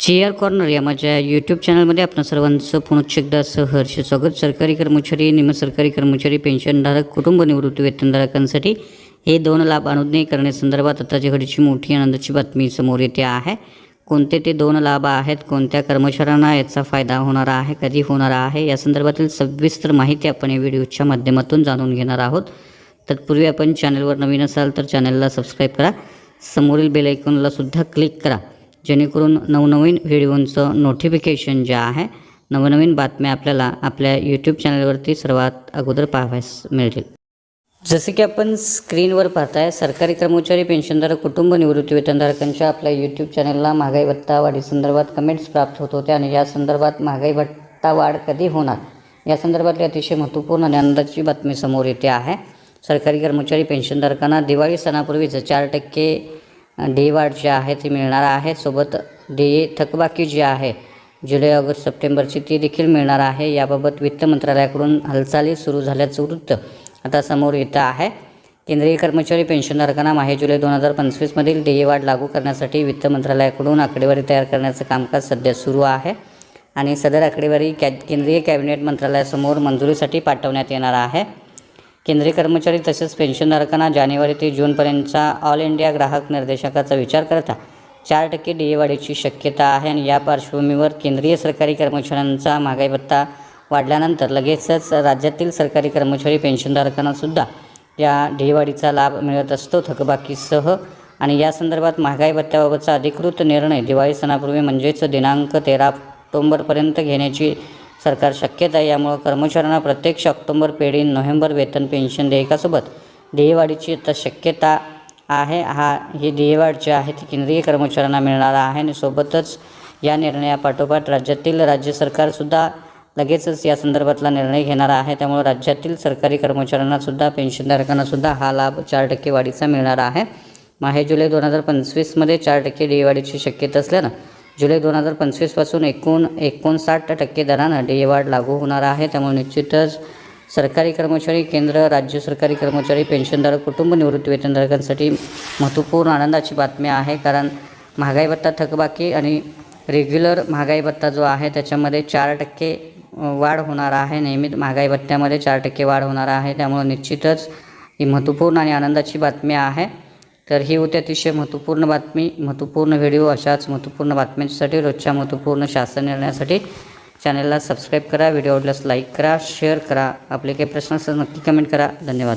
Chair corner या माझ्या YouTube चॅनलमध्ये आपणा सर्वांचं पुनश्च एकदा सहर्ष स्वागत. सरकारी कर्मचारी निमसरकारी कर्मचारी पेन्शनधारक कुटुंब निवृत्ती वेतनधारकांसाठी हे दोन लाभ अनुज्ञेय करण्यासंदर्भात आताच्या घडीची मोठी आनंदाची बातमी समोर येते आहे. कोणते ते दोन लाभ आहेत? कोणत्या कर्मचाऱ्यांना याचा फायदा होणार आहे? कधी होणार आहे? या संदर्भातील सविस्तर माहिती आपण या व्हिडिओच्या माध्यमातून जाणून घेणार आहोत. तत्पूर्वी आपण चॅनलवर नवीन असाल तर चॅनलला सबस्क्राईब करा. समोरील बेल आयकॉनला सुद्धा क्लिक करा. जेणेकरून नवनवीन व्हिडिओंचं नोटिफिकेशन जे आहे नवनवीन बातम्या आपल्याला आपल्या यूट्यूब चॅनलवरती सर्वात अगोदर पाहावयास मिळतील. जसे की आपण स्क्रीनवर पाहताय सरकारी कर्मचारी पेन्शनधारक कुटुंब निवृत्ती वेतनधारकांच्या आपल्या यूट्यूब चॅनलला महागाई भत्ता वाढीसंदर्भात कमेंट्स प्राप्त होत होत्या आणि या संदर्भात महागाई भत्ता वाढ कधी होणार? या संदर्भातली अतिशय महत्त्वपूर्ण आणि आनंदाची बातमी समोर येते आहे. सरकारी कर्मचारी पेन्शनधारकांना दिवाळी सणापूर्वीच चार टक्के डी वाढ जे आहे ती मिळणार आहे. सोबत डी थकबाकी जी आहे जुलै ऑगस्ट सप्टेंबरची ती देखील मिळणार आहे. याबाबत वित्त मंत्रालयाकडून हालचाली सुरू झाल्याचं वृत्त आता समोर येतं आहे. केंद्रीय कर्मचारी पेन्शनधारकांना माहे जुलै दोन हजार पंचवीसमधील डी वाढ लागू करण्यासाठी वित्त मंत्रालयाकडून आकडेवारी तयार करण्याचं कामकाज सध्या सुरू आहे. आणि सदर आकडेवारी कॅ केंद्रीय कॅबिनेट मंत्रालयासमोर मंजुरीसाठी पाठवण्यात येणार आहे. केंद्रीय कर्मचारी तसेच पेन्शनधारकांना जानेवारी ते जूनपर्यंतचा ऑल इंडिया ग्राहक निर्देशकाचा विचार करता. चार टक्के डी वाढीची शक्यता आहे आणि या पार्श्वभूमीवर केंद्रीय सरकारी कर्मचाऱ्यांचा महागाई भत्ता वाढल्यानंतर लगेचच राज्यातील सरकारी कर्मचारी पेन्शनधारकांनासुद्धा या डी लाभ मिळत असतो थकबाकीसह. आणि या संदर्भात महागाई भत्त्याबाबतचा अधिकृत निर्णय दिवाळी सणापूर्वी म्हणजेच दिनांक तेरा ऑक्टोंबरपर्यंत घेण्याची सरकार शक्यता आहे यामुळं कर्मचाऱ्यांना प्रत्यक्ष ऑक्टोंबर पेढी नोव्हेंबर वेतन पेन्शन देयकासोबत देयवाढीची आता शक्यता आहे हा ही देयवाढ जी आहे ती केंद्रीय कर्मचाऱ्यांना मिळणार आहे आणि सोबतच या निर्णयापाठोपाठ राज्यातील राज्य सरकारसुद्धा लगेचच या संदर्भातला निर्णय घेणार आहे. त्यामुळे राज्यातील सरकारी कर्मचाऱ्यांनासुद्धा पेन्शनधारकांनासुद्धा हा लाभ चार टक्के वाढीचा मिळणार आहे. माहे जुलै दोन हजार पंचवीसमध्ये चार टक्के डी वाढीची शक्यता असल्यानं जुलै दोन हजार पंचवीसपासून एकूण एकोणसाठ टक्के दरानं डी वाढ लागू होणार आहे. त्यामुळे निश्चितच सरकारी कर्मचारी केंद्र राज्य सरकारी कर्मचारी पेन्शनधारक कुटुंब निवृत्ती वेतनधारकांसाठी महत्त्वपूर्ण आनंदाची बातमी आहे. कारण महागाई भत्ता थकबाकी आणि रेग्युलर महागाई भत्ता जो आहे त्याच्यामध्ये चार टक्के वाढ होणार आहे. नियमित महागाई भत्त्यामध्ये चार टक्के वाढ होणार आहे. त्यामुळे निश्चितच ही महत्त्वपूर्ण आणि आनंदाची बातमी आहे. तर ही होती अतिशय महत्त्वपूर्ण बातमी महत्त्वपूर्ण व्हिडिओ अशाच महत्त्वपूर्ण बातम्यांसाठी रोजच्या महत्त्वपूर्ण शासन निर्णयासाठी चॅनलला सबस्क्राईब करा व्हिडिओ आवडल्यास लाईक करा शेअर करा आपले काही प्रश्न असतात नक्की कमेंट करा. धन्यवाद.